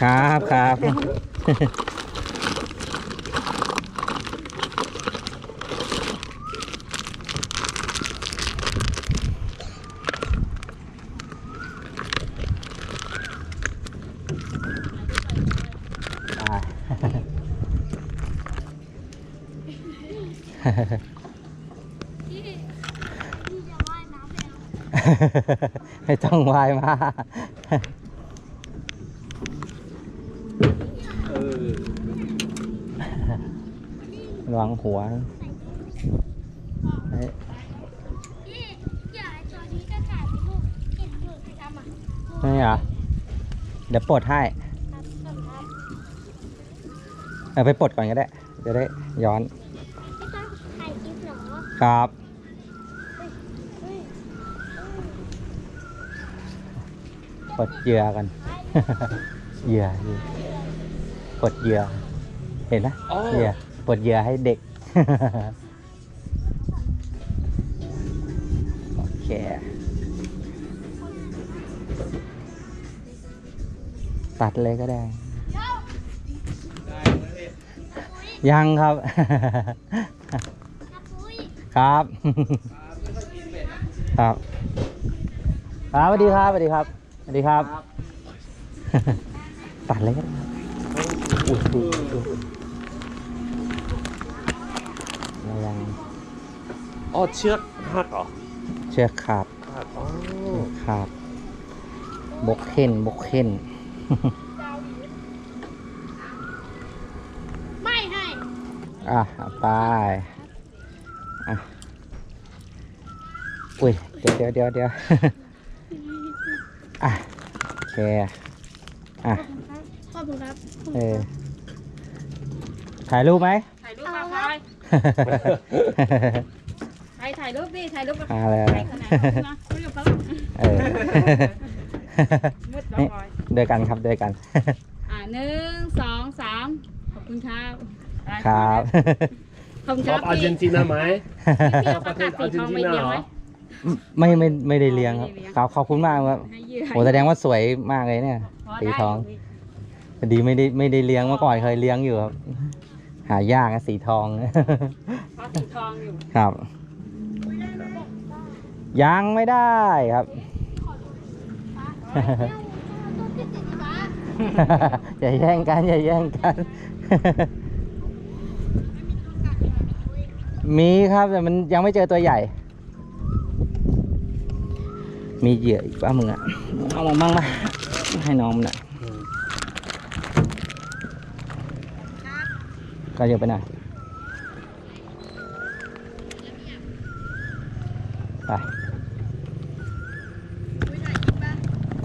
ครับครับอ่าพี่พี่จะว่ายน้ำไปเอาไม่ต้องวายมา เออ ระวังหัวเฮ้ยพี่อย่าไอ้ตัวนี้จะถ่ายไปลูกเห็นอยู่ไปทำอะนี่เหรอ เดี๋ยวปลดให้ครับครับครับเอาไปปลดก่อนก็ได้ จะได้ย้อนพี่ต้องถ่ายคลิปเหรอครับเฮ้ยปลดเหยื่อกันเหยื่อเหยื่อ ปลดเหยื่อเห็นนะอ๋อ เหยื่อปลดเหยื่อให้เด็ก โอเค ตัดเลยก็ได้ ยังครับนะปุ้ยครับ ครับ ครับสวัสดีครับสวัสดีครับสวัสดีครับ ตัดเลยก็ได้ครับ อุ้ยดูดูระวังอ๋อเชือกหักเหรอเชือกขาดหักอ๋อขาดบกเข็นบกเข็นไม่ให้อะเอาไปอะอุ้ยเดี๋ยวเดี๋ยวเดี๋ยวเดี๋ยวอะโอเคอะข อบคุณครับเออถ่ายรูปไหม ถ่ายรูปมาพลอยถ่ายถ่ายรูปดิ ถ่ายรูปมามาเลยถ่ายขนาดนี้นะคุยกับเขาเออมืดแล้วพลอยเด้วยกันครับเด้วยกัน อ่าหนึ่งสองสามขอบคุณครับไปครับ ขอบคุณชคอรับบอาร์เจนตินาไหม พี่เอาประกาศสีทองไปเลี้ยงไหม ไม่ไม่ไม่ได้เลี้ยงครับไม่ได้เลี้ยงครับขอบคุณมากครับให้เหยื่อโอ้แสดงว่าสวยมากเลยเนี่ย พอสีได้ทอง พอดีไม่ได้ไม่ได้เลี้ยงเมื่อก่อนเคยเลี้ยงอยู่ครับ หายากนะสีทอง เพราะสีทองอยู่ครับ ยังไม่ได้ครับตัวติดติดฟ้าอย่าแย่งกันอย่าแย่งกัน มีครับแต่มันยังไม่เจอตัวใหญ่ มีเหยื่ออีกป่ะมึงอะเอามาบ้างมาให้น้องมันหน่อย ก็เยอะไปหน่อยไป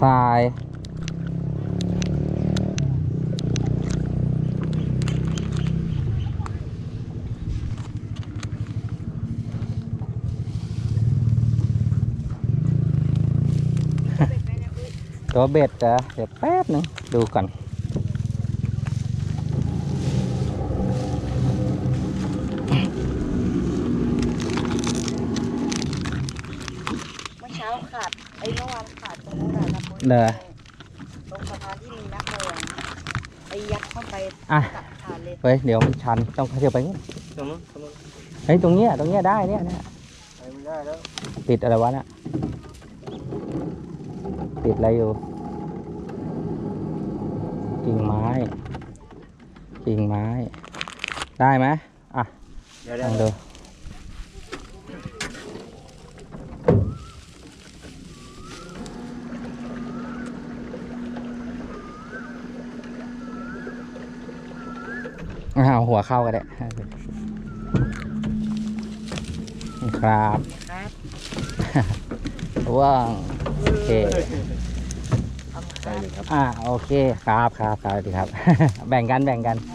ถ่ายตัวเบ็ดเหรอเดี๋ยวแป๊บหนึงดูก่อน เมื่อเช้าขาดไอ้เมื่อวานขาดตรงนู้นแหละนะปุ้ยเด้อ ตรงสะพานที่มีนักเลงไอ้ยัดเข้าไปอะกัดขาดเลยเฮ้ยเดี๋ยวมันชันต้องเที่ยวไปนู่นตรงนู้นตรงนู้นเฮ้ยตรงเนี้ยตรงเนี้ยได้เนี่ยเนี่ยไปไม่ได้แล้วติดอะไรวะน่ะติดอะไรอยู่กิ่งไม้กิ่งไม้ ได้ไหมอะเดี๋ยวลเดี๋ยวองดู เอาหัวเข้าก็ได้ครับครับว่างโอเคทำคได้รับเลยครับอ่าโอเคครับครับครับสวัสดีครับ แบ่งกันแบ่งกันค